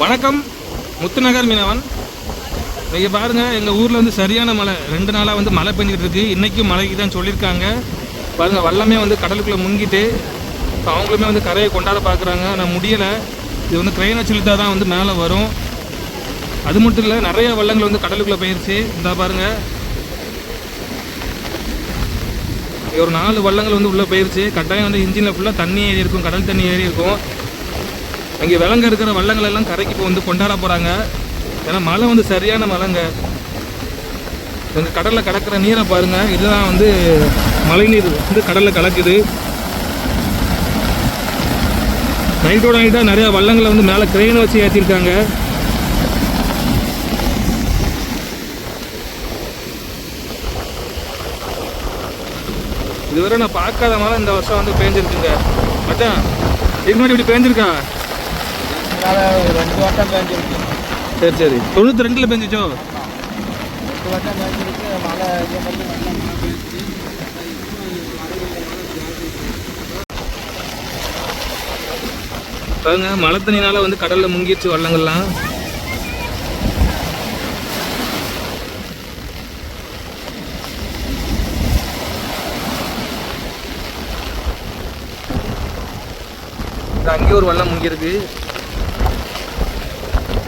வணக்கம். முத்துநகர் மீனவன். இங்கே பாருங்க எங்கள் ஊரில் வந்து சரியான மழை. ரெண்டு நாளாக வந்து மழை பெஞ்சிக்கிட்டு இருக்குது இன்றைக்கும் மழைக்கு தான் சொல்லியிருக்காங்க. பாருங்க வல்லமே வந்து கடலுக்குள்ளே முங்கிட்டு அவங்களுமே வந்து கரையை கொண்டாட பார்க்குறாங்க. ஆனால் முடியலை. இது வந்து க்ரெயினை செலுத்தா தான் வந்து மேலே வரும். அது மட்டும் இல்லை நிறைய வள்ளங்கள் வந்து கடலுக்குள்ளே போயிருச்சு. இந்த பாருங்கள் ஒரு நாலு வள்ளங்கள் வந்து உள்ளே போயிருச்சு. கட்டாயம் வந்து இன்ஜினில் ஃபுல்லாக தண்ணி ஏறி இருக்கும் கடல் தண்ணி ஏறி இருக்கும். அங்கே விலங்க இருக்கிற வள்ளங்கள் எல்லாம் கரைக்கு இப்போ வந்து கொண்டாட போகிறாங்க ஏன்னா மழை வந்து சரியான மழைங்க எங்கள் கடலில் கலக்கிற நீரை பாருங்கள் இதுதான் வந்து மழை நீர் வந்து கடலில் கலக்குது. நைட்டோட நைட்டாக நிறையா வள்ளங்களை வந்து மேலே கிரெயினை வச்சு ஏற்றிருக்காங்க இதுவரை நான் பார்க்காத மழை இந்த வருஷம் வந்து பேஞ்சிருக்குங்க. மச்சான் இதுக்கு முன்னாடி இப்படி பேஞ்சிருக்கா? அதனால ஒரு ரெண்டு வட்டம் பேஞ்சிருக்கு. சரி சரி. தொண்ணூற்றி ரெண்டில் பேஞ்சிச்சோ? ரெண்டு வட்டம் பேஞ்சிருக்கு மழை இதே மாதிரி நல்லா மழை பேஞ்சிச்சு பாருங்க மழை தண்ணினால வந்து கடல்ல முங்கிடுச்சு வள்ளங்கள்லாம். அங்கேயே ஒரு வள்ளம் முங்கியிருக்கு.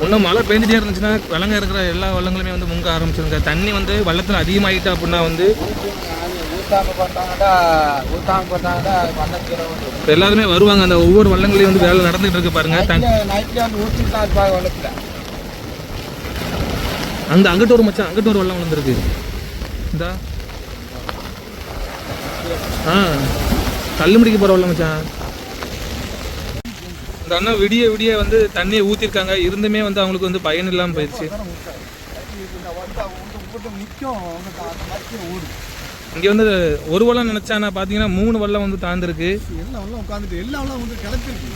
இன்னும் மழை பெஞ்சிட்டே இருந்துச்சுன்னா வள்ளங்க இருக்கிற எல்லா வள்ளங்களுமே வந்து முங்க ஆரம்பிச்சிருங்க. தண்ணி வந்து வள்ளத்தில் அதிகமாகிட்டு அப்படின்னா வந்து எல்லாருமே வருவாங்க. அந்த ஒவ்வொரு வள்ளங்களையும் வந்து வேலை நடந்துகிட்டு இருக்கு பாருங்க. அந்த அங்கிட்ட ஒரு மச்சான் அங்கிட்ட ஒரு வெள்ளம் விழுந்திருக்கு இந்தா. ஆ. கல்லு முடிக்க போகிற வெள்ளம் மச்சான். இந்த விடிய விடிய வந்து தண்ணியை ஊற்றிருக்காங்க இருந்துமே வந்து அவங்களுக்கு வந்து பயன் இல்லாமல் போயிடுச்சு நிற்கும் இங்கே வந்து ஒரு வளம் நினச்சானா பார்த்தீங்கன்னா மூணு வெள்ளம் வந்து தாழ்ந்துருக்கு எல்லா எல்லாம் உட்காந்துட்டு எல்லா எல்லாம் வந்து கிளப்பிருக்கு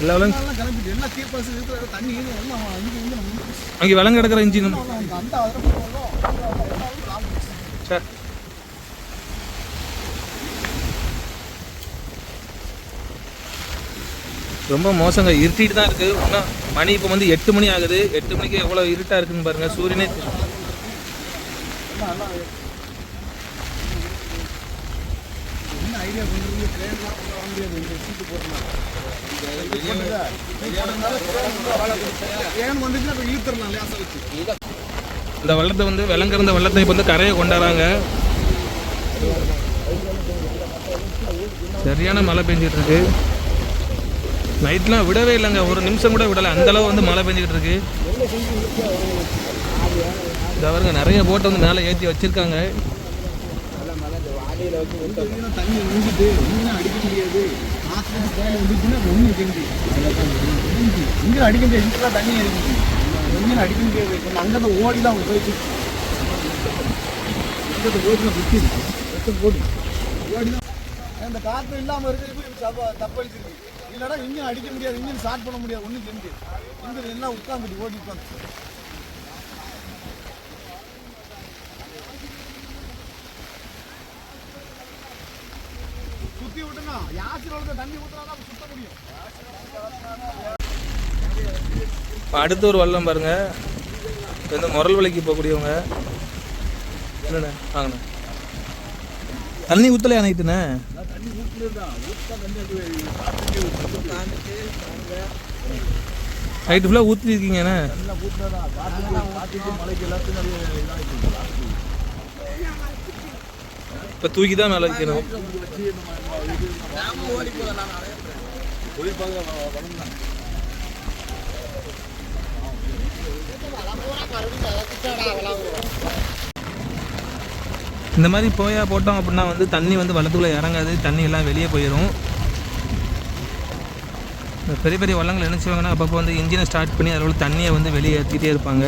எல்லா வளம் எல்லாம் கிளப்பிட்டு எல்லாம் தீர்ப்பாசு இருக்கிற தண்ணி எல்லாம் அங்கே வளம் கிடக்கிற இன்ஜின் சார் அதில் சே ரொம்ப மோசங்க. இருட்டிட்டு தான் இருக்குது இன்னும் மணி இப்போ வந்து எட்டு மணி ஆகுது. எட்டு மணிக்கு எவ்வளோ இருட்டாக இருக்குன்னு பாருங்க. சூரியனே என்ன ஐடியா இந்த இந்த வெள்ளத்தை வந்து விலங்கிருந்த வெள்ளத்தை இப்போ வந்து கரையை கொண்டாடுறாங்க. சரியான மழை பெஞ்சிட்டு இருக்கு. நைட்லாம் விடவே இல்லைங்க ஒரு நிமிஷம் கூட விடலை அந்தளவு வந்து மழை பெஞ்சிக்கிட்டு இருக்கு தவறுங்க நிறைய போட்டை வந்து மேலே ஏற்றி வச்சிருக்காங்க தண்ணி அடிக்க முடியாது ஆஸ்பத்திரி தண்ணி இருக்குது அடிக்க முடியாது இப்போ ஓடி தான் அவங்க போயிட்டு அங்கேருந்து ஓடினா சுற்றி ரத்தம் ஓடி தான் அந்த காற்று இல்லாமல் இருக்கிறது தப்பளிச்சிருக்கு இல்லைன்னா இன்ஜின் அடிக்க முடியாது இன்ஜின் ஸ்டார்ட் பண்ண முடியாது ஒன்றும் தெரிஞ்சு இன்ஜின் எல்லாம் உட்காந்துட்டு ஓடி உட்காந்து சுற்றி விட்டுனா யாசில் தண்ணி ஊத்துனா தான் சுத்த முடியும். இப்போ ஒரு வல்லம் பாருங்க. இது வந்து முரல் விலைக்கு போகக்கூடியவங்க. என்னண்ணே? வாங்கண்ணே. தண்ணி ஊற்றலையா நைட்டுண்ணே தண்ணி நைட்டு ஃபுல்லாக ஊற்றிருக்கீங்கண்ணே எல்லாம் இப்போ தூக்கி தான் மேலே வைக்கணும். ஒளிப்பாங்க இந்த மாதிரி போயா போட்டோம் அப்படின்னா வந்து தண்ணி வந்து வளத்துக்குள்ளே இறங்காது தண்ணி எல்லாம் வெளியே போயிடும் இந்த பெரிய பெரிய வள்ளங்கள் என்ன செய்வாங்கன்னா அப்பப்போ வந்து இன்ஜினை ஸ்டார்ட் பண்ணி அதில் உள்ள தண்ணியை வந்து வெளியே ஏற்றிட்டே இருப்பாங்க.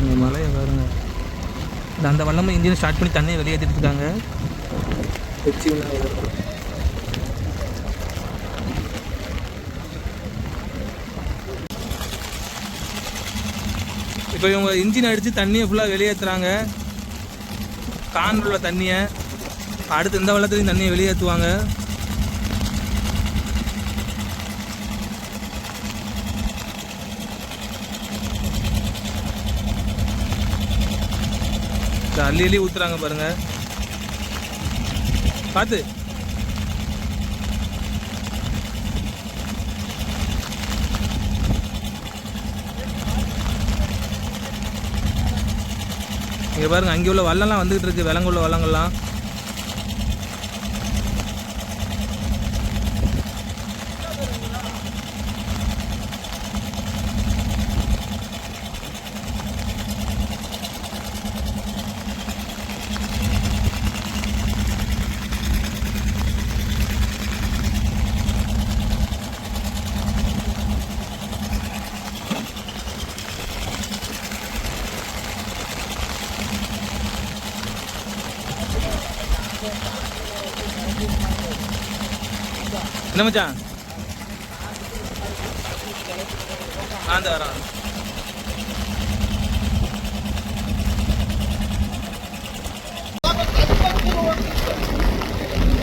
இந்த மலையை பாருங்க. அந்த வள்ளமும் இன்ஜினை ஸ்டார்ட் பண்ணி தண்ணியை வெளியேற்றிட்டு இருக்காங்க. இப்போ இவங்க இன்ஜின் அடித்து தண்ணியை ஃபுல்லாக வெளியேற்றுறாங்க கான்குள்ள தண்ணியை. அடுத்து எந்த வெள்ளத்துலையும் தண்ணியை வெளியேற்றுவாங்க அள்ளி அள்ளி ஊற்றுறாங்க பாருங்கள் பார்த்து இங்கே பாருங்க அங்கே உள்ள வள்ளலாம் வந்துகிட்டு இருக்கு விலங்குள்ள வள்ளங்கள்லாம். என்ன மச்சான்? ஆந்த வரான்.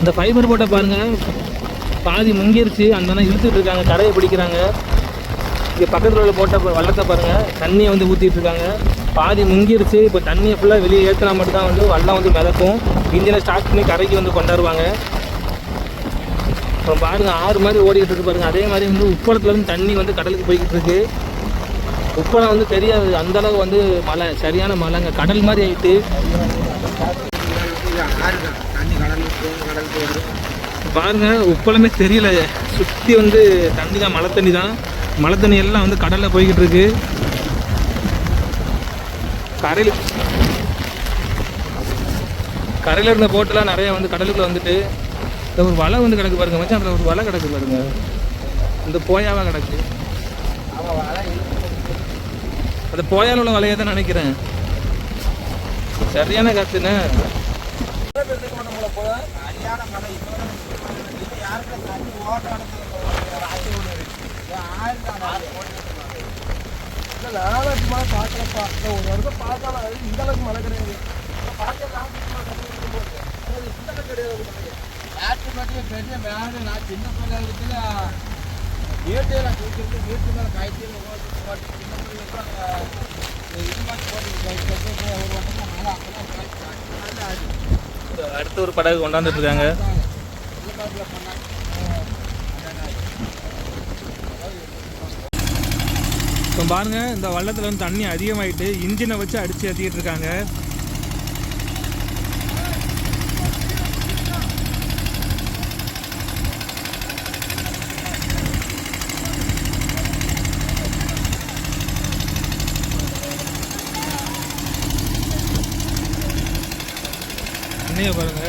இந்த ஃபைபர் போட்டை பாருங்க. பாதி முங்கிருச்சு. அந்த இழுத்துட்டு இருக்காங்க. கரையை பிடிக்கிறாங்க. இங்கே பக்கத்தில் உள்ள போட்ட வல்லத்தை வள்ளத்தை தண்ணியை வந்து ஊற்றிட்டு இருக்காங்க. பாதி முங்கிருச்சு. இப்போ தண்ணியை ஃபுல்லாக வெளியே ஏற்றினா மட்டும்தான் வந்து வள்ளம் வந்து மிதக்கும். இன்ஜினை ஸ்டார்ட் பண்ணி கரைக்கு வந்து கொண்டாடுவாங்க. இப்போ பாருங்கள் ஆறு மாதிரி ஓடிக்கிட்டு இருக்கு பாருங்கள் அதே மாதிரி வந்து உப்பளத்துலேருந்து தண்ணி வந்து கடலுக்கு போய்கிட்டு இருக்கு. உப்பளம் வந்து தெரியாது அந்தளவு வந்து மழை சரியான மழைங்க. கடல் மாதிரி ஆயிட்டு. பாருங்கள் பாருங்க உப்பளமே தெரியல. சுற்றி வந்து தண்ணி தான் மழை தண்ணி தான் மழை தண்ணி எல்லாம் வந்து கடலில் போய்கிட்டு இருக்கு. கரையில் கரையில் இருந்த போட்டெல்லாம் நிறைய வந்து கடலுக்குள்ளே வந்துட்டு இந்த ஒரு வலை வந்து கிடக்கு பாருங்க மச்சான் அதில் ஒரு வலை கிடக்கு பாருங்க. இந்த போயாவாக கிடக்கு. அவன் வலை அந்த போயால் உள்ள வலையை தான் நினைக்கிறேன். சரியான காத்துண்ணே. நாலாச்சு மழை பார்க்கலப்பா இந்த ஒரு வருஷம் பார்த்தாலும் இந்த அளவுக்கு மழை கிடையாது பெரிய மேலே நான் சின்ன பிள்ளைகளுக்கு வீட்டில் தூக்கிட்டு வீட்டு மேலே காய்ச்சி போட்டு சின்ன பிள்ளைகளுக்கு இது மாதிரி போட்டு ஒரு வருஷம் மழை அப்பதான் அடுத்த ஒரு படகு கொண்டாந்துட்டு இருக்காங்க. இப்போ பாருங்க இந்த வள்ளத்தில் வந்து தண்ணி அதிகமாயிட்டு இன்ஜினை வச்சு அடிச்சு ஏற்றிக்கிட்டு இருக்காங்க. தண்ணியை பாருங்க.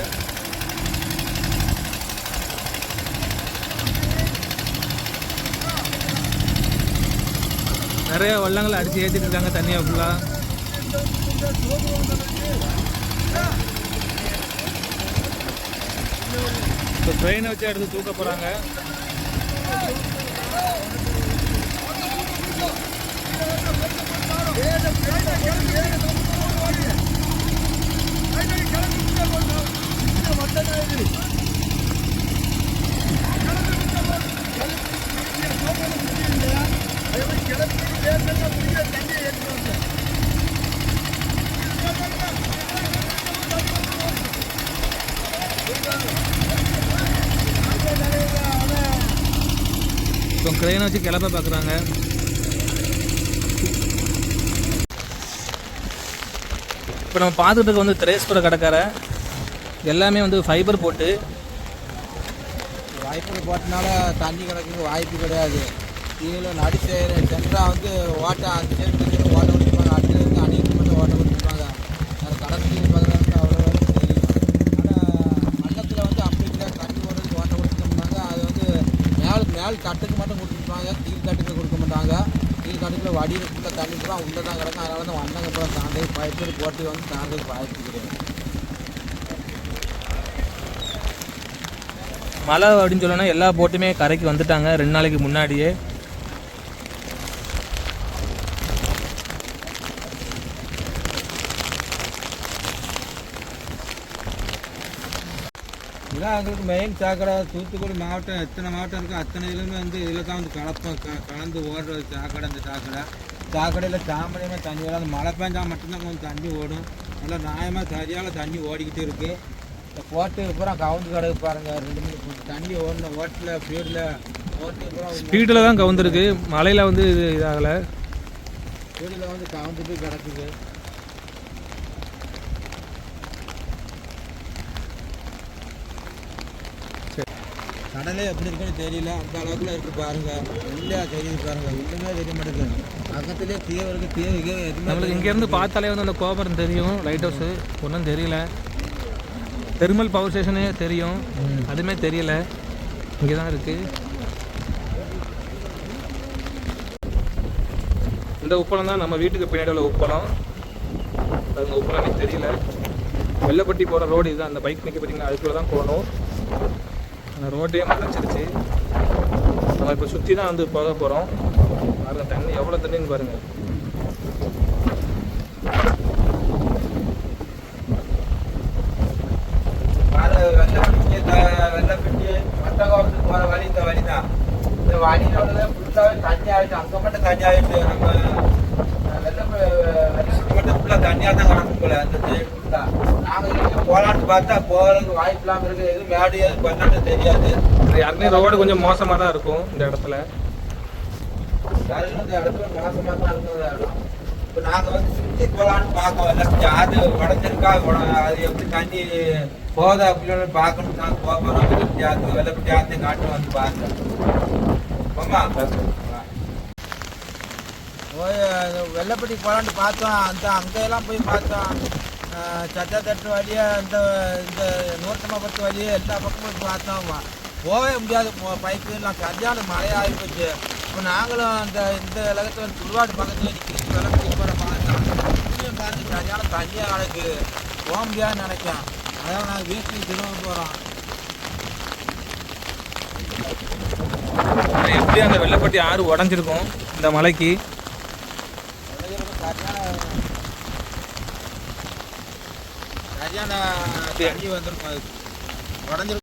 நிறைய வள்ளங்களை அடிச்சு ஏற்றிட்டு இருக்காங்க தண்ணியை ஃபுல்லாக இப்போ ட்ரெயினை வச்சு எடுத்து தூக்க போகிறாங்க இப்போ கிரெயினை வச்சு கிளப்ப பார்க்குறாங்க. இப்போ நம்ம பார்த்துட்டு இருக்க வந்து திரேஸ்வர கடைக்கார எல்லாமே வந்து ஃபைபர் போட்டு. வாய்ப்பு போட்டனால தண்ணி கிடக்குங்க வாய்ப்பு கிடையாது. கீழே நடு செய்கிற வந்து ஓட்ட அந்த சைடு இந்த சைடு ஓட்ட விட்டுருப்பாங்க அடுத்த இருந்து அணிக்கு மட்டும் ஓட்ட விட்டுருப்பாங்க அது கடற்கரை பதினெட்டு அவ்வளோ வரைக்கும் தெரியும் ஆனால் மண்டத்தில் வந்து அப்படி இல்லை தண்ணி ஓடுறது ஓட்ட விட்டுருப்பாங்க அது வந்து கட்டுக்கு மட்டும் கொடுத்துருப்பாங்க கீழ் கட்டுக்கு கொடுக்க மாட்டாங்க. கீழ் கட்டுக்குள்ள வடியில் தண்ணி பூரா உள்ளே தான் கிடக்கும். அதனால தான் வந்தாங்க அப்புறம் தாண்டி பைப்பு போட்டி வந்து தாண்டி வாய்ப்பு மழை அப்படின்னு சொல்லணும்னா எல்லா போட்டுமே கரைக்கு வந்துட்டாங்க. ரெண்டு நாளைக்கு முன்னாடியே. இதான் எங்களுக்கு மெயின் சாக்கடை தூத்துக்குடி மாவட்டம் எத்தனை மாவட்டம் இருக்கோ அத்தனை இதுலையுமே வந்து இதில் தான் வந்து கலப்ப க கலந்து ஓடுற சாக்கடை இந்த சாக்கடை. சாக்கடையில் சாமடியுமே தண்ணி வராது. மழை பெஞ்சா மட்டும்தான் கொஞ்சம் தண்ணி ஓடும். நல்லா நியாயமாக சரியான தண்ணி ஓடிக்கிட்டு இருக்கு. இந்த போட்டு பூரா கவுந்து கிடக்கு பாருங்க. ரெண்டு மணி தண்ணி ஓடின ஓட்டில் ஸ்பீடில் ஓட்டு பூரா ஸ்பீடில் தான் கவுந்துருக்கு. மலையில் வந்து இது இதாகலை. ஸ்பீடில் வந்து கவுந்துட்டு கிடக்குது. கடலே எப்படி இருக்குன்னு தெரியல. அந்த அளவுக்குள்ள இருக்கு பாருங்க. இல்லையா தெரியுது பாருங்க. இல்லைமே தெரிய மாட்டேங்குது. பக்கத்துலேயே தீவு இருக்கு. தீவு கீவு எதுவுமே நம்மளுக்கு இங்கேருந்து பார்த்தாலே வந்து அந்த கோபுரம் தெரியும். லைட் ஹவுஸு ஒன்றும் தெரியல. தெர்மல் பவர் ஸ்டேஷனே தெரியும். அதுவுமே தெரியல. இங்கே தான் இருக்குது இந்த உப்பளம் தான் நம்ம வீட்டுக்கு பின்னாடி உள்ள உப்பளம். அந்த உப்பளம் எனக்கு தெரியல. வெள்ளப்பட்டி போகிற ரோடு இதுதான். அந்த பைக் நிற்க பார்த்தீங்கன்னா அதுக்குள்ளே தான் போகணும். அந்த ரோட்டையும் மறைச்சிருச்சு நம்ம இப்போ சுற்றி தான் வந்து போக போகிறோம் பாருங்க தண்ணி எவ்வளோ தண்ணின்னு பாருங்கள் வெள்ளப்பட்டி, த- வெள்ளப்பட்டி, மட்டக்களத்துக்கு போற வழி இந்த வழி தான். இந்த வழியில ஃபுல்லாவே தண்ணி ஆயிட்டு அங்க மட்டும் தண்ணி ஆயிட்டு நம்ம வெள்ளப்பட்டி மட்டும் ஃபுல்லா தண்ணியா தான் கிடக்கும் போல அந்த side ஃபுல்லா. நாங்க இங்க போலான்னு பார்த்தா போறதுக்கு வாய்ப்பு இல்லாம இருக்கு எதுவும் மேடு எதுவும் பண்ணான்னு தெரியாது யாருமே ரோடு கொஞ்சம் மோசமாக தான் இருக்கும் இந்த இடத்துல இந்த இடத்துல மோசமா தான் இருக்குது இடம். இப்ப நாங்க வந்து சுத்தி போலான்னு பார்க்கோம் அது உடஞ்சிருக்கா உட- அது எப்படி தண்ணி போதா அப்படின்னு பார்க்கணும் நாங்க போக போறோம் வெள்ளப்பட்டி ஆத்து காட்டு வந்து அது வெள்ளப்பட்டி போலான்னு பார்த்தோம். அந்த அங்கெல்லாம் போய் பார்த்தோம். சட்டத்தட்டு வழியாக இந்த இந்த நூற்றம்பத்து வழியா எல்லா பக்கமும் போய் பார்த்தோம். போகவே முடியாது. பைக்கு எல்லாம் சரியான மழையாகி போச்சு. இப்போ நாங்களும் அந்த இந்த உலகத்தில் துருவாடு பக்கத்தில் நிற்கிறது வெள்ளப்பட்டி போகிற பார்த்தோம் பார்த்து சரியான தண்ணியாக கிடக்கு. போக முடியாதுன்னு நினைக்கிறேன். அதான் நாங்கள் வீட்டுக்கு திரும்ப போகிறோம் எப்படி அந்த வெள்ளப்பட்டி ஆறு உடஞ்சிருக்கும் இந்த மலைக்கு. சரியான தண்ணி வந்திருக்கும். அது உடஞ்சிருக்கும்.